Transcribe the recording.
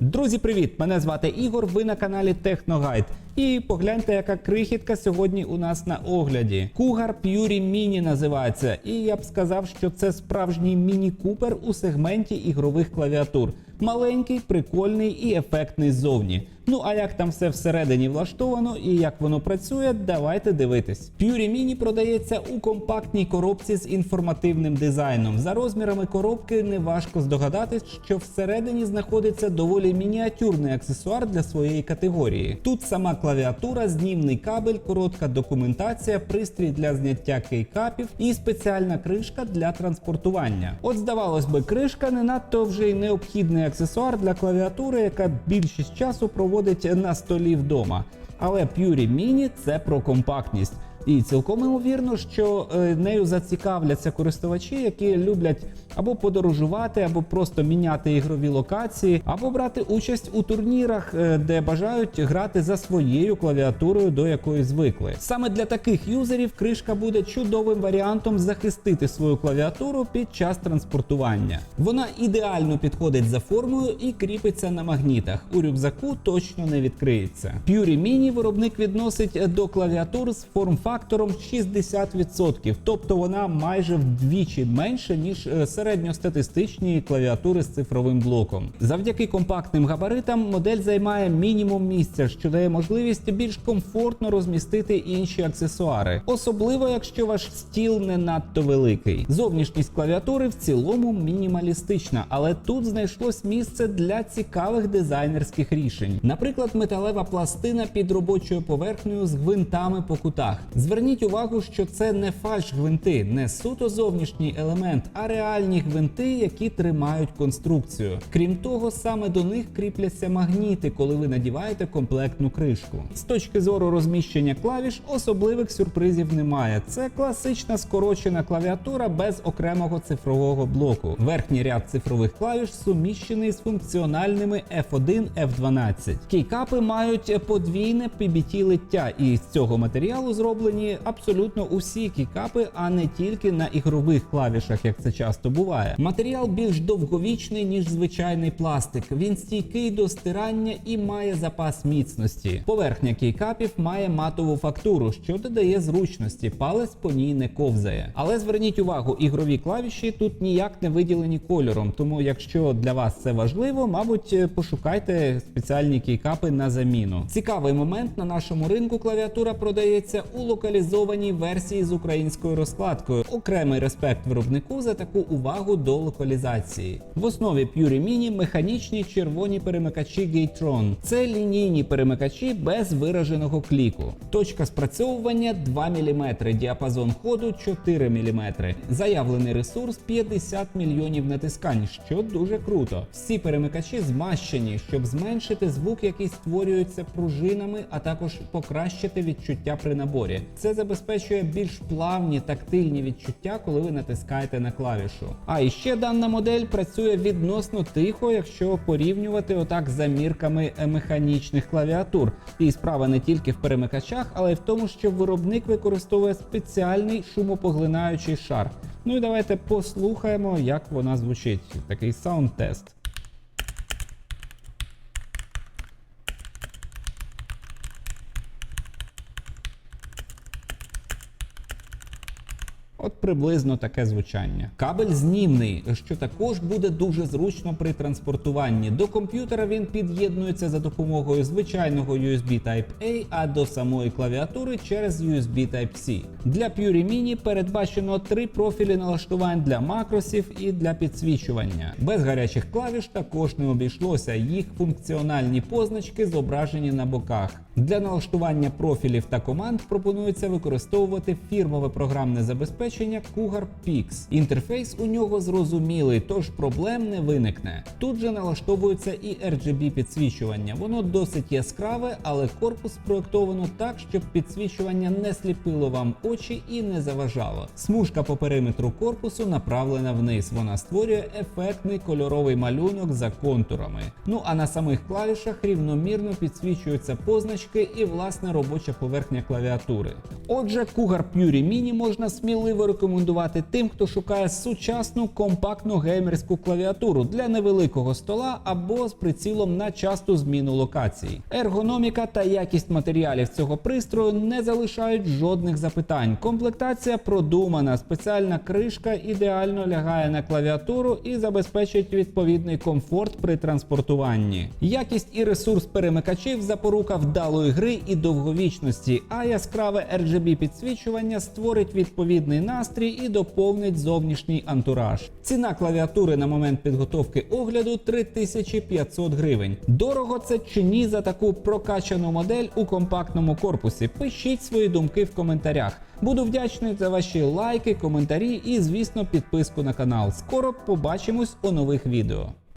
Друзі, привіт! Мене звати Ігор. Ви на каналі Техногайд. І погляньте, яка крихітка сьогодні у нас на огляді. Cougar Puri Mini називається. І я б сказав, що це справжній міні-купер у сегменті ігрових клавіатур. Маленький, прикольний і ефектний ззовні. Ну а як там все всередині влаштовано і як воно працює, давайте дивитись. Puri Mini продається у компактній коробці з інформативним дизайном. За розмірами коробки неважко здогадатись, що всередині знаходиться доволі мініатюрний аксесуар для своєї категорії. Тут сама клавіатура, знімний кабель, коротка документація, пристрій для зняття кейкапів і спеціальна кришка для транспортування. От здавалось би, кришка не надто вже й необхідний аксесуар для клавіатури, яка більшість часу проводить на столі вдома. Але Puri Mini – це про компактність. І цілком ймовірно, що е, нею зацікавляться користувачі, які люблять або подорожувати, або просто міняти ігрові локації, або брати участь у турнірах, е, де бажають грати за своєю клавіатурою, до якої звикли. Саме для таких юзерів кришка буде чудовим варіантом захистити свою клавіатуру під час транспортування. Вона ідеально підходить за формою і кріпиться на магнітах. У рюкзаку точно не відкриється. Puri Mini виробник відносить до клавіатур з форм-фактором 60%, тобто вона майже вдвічі менше ніж е, середньостатистичні клавіатури з цифровим блоком. Завдяки компактним габаритам модель займає мінімум місця, що дає можливість більш комфортно розмістити інші аксесуари, особливо якщо ваш стіл не надто великий. Зовнішність клавіатури в цілому мінімалістична, але тут знайшлось місце для цікавих дизайнерських рішень. Наприклад, металева пластина під робочою поверхнею з гвинтами по кутах. Зверніть увагу, що це не фальш-гвинти, не суто зовнішній елемент, а реальні гвинти, які тримають конструкцію. Крім того, саме до них кріпляться магніти, коли ви надіваєте комплектну кришку. З точки зору розміщення клавіш, особливих сюрпризів немає. Це класична скорочена клавіатура без окремого цифрового блоку. Верхній ряд цифрових клавіш суміщений з функціональними F1, F12. Кейкапи мають подвійне PBT лиття, і з цього матеріалу зроблені абсолютно усі кейкапи, а не тільки на ігрових клавішах, як це часто буває. Матеріал більш довговічний ніж звичайний пластик. Він стійкий до стирання і має запас міцності. Поверхня кейкапів має матову фактуру, що додає зручності. Палець по ній не ковзає. Але зверніть увагу, ігрові клавіші тут ніяк не виділені кольором. Тому, якщо для вас це важливо, мабуть, пошукайте спеціальні кейкапи на заміну. Цікавий момент на нашому ринку клавіатура продається у локалізованій версії з українською розкладкою. Окремий респект виробнику за таку увагу до локалізації. В основі Puri Mini механічні червоні перемикачі Gatron. Це лінійні перемикачі без вираженого кліку. Точка спрацьовування 2 мм, діапазон ходу 4 мм. Заявлений ресурс 50 мільйонів натискань, що дуже круто. Всі перемикачі змащені, щоб зменшити звук, який створюється пружинами, а також покращити відчуття при наборі. Це забезпечує більш плавні тактильні відчуття, коли ви натискаєте на клавішу. А і ще дана модель працює відносно тихо, якщо порівнювати отак з замірками е, механічних клавіатур. І справа не тільки в перемикачах, але й в тому, що виробник використовує спеціальний шумопоглинаючий шар. Ну і давайте послухаємо, як вона звучить. Такий саунд-тест. От приблизно таке звучання. Кабель знімний, що також буде дуже зручно при транспортуванні. До комп'ютера він під'єднується за допомогою звичайного USB Type-A, а до самої клавіатури через USB Type-C. Для Puri Mini передбачено три профілі налаштувань для макросів і для підсвічування. Без гарячих клавіш також не обійшлося. Їх функціональні позначки зображені на боках. Для налаштування профілів та команд пропонується використовувати фірмове програмне забезпечення Cougar Pix. Інтерфейс у нього зрозумілий, тож проблем не виникне. Тут же налаштовується і RGB підсвічування. Воно досить яскраве, але корпус спроектовано так, щоб підсвічування не сліпило вам очі і не заважало. Смужка по периметру корпусу направлена вниз. Вона створює ефектний кольоровий малюнок за контурами. Ну а на самих клавішах рівномірно підсвічуються позначки кнопочки і власне робоча поверхня клавіатури. Отже, Cougar Puri Mini можна сміливо рекомендувати тим, хто шукає сучасну компактну геймерську клавіатуру для невеликого стола або з прицілом на часту зміну локацій. Ергономіка та якість матеріалів цього пристрою не залишають жодних запитань. Комплектація продумана, спеціальна кришка ідеально лягає на клавіатуру і забезпечить відповідний комфорт при транспортуванні. Якість і ресурс перемикачів запорука вдалої гри і довговічності, а яскраве RGB підсвічування створить відповідний настрій і доповнить зовнішній антураж. Ціна клавіатури на момент підготовки огляду 3500 гривень. Дорого це чи ні за таку прокачану модель у компактному корпусі? Пишіть свої думки в коментарях. Буду вдячний за ваші лайки, коментарі і, звісно, підписку на канал. Скоро побачимось у нових відео.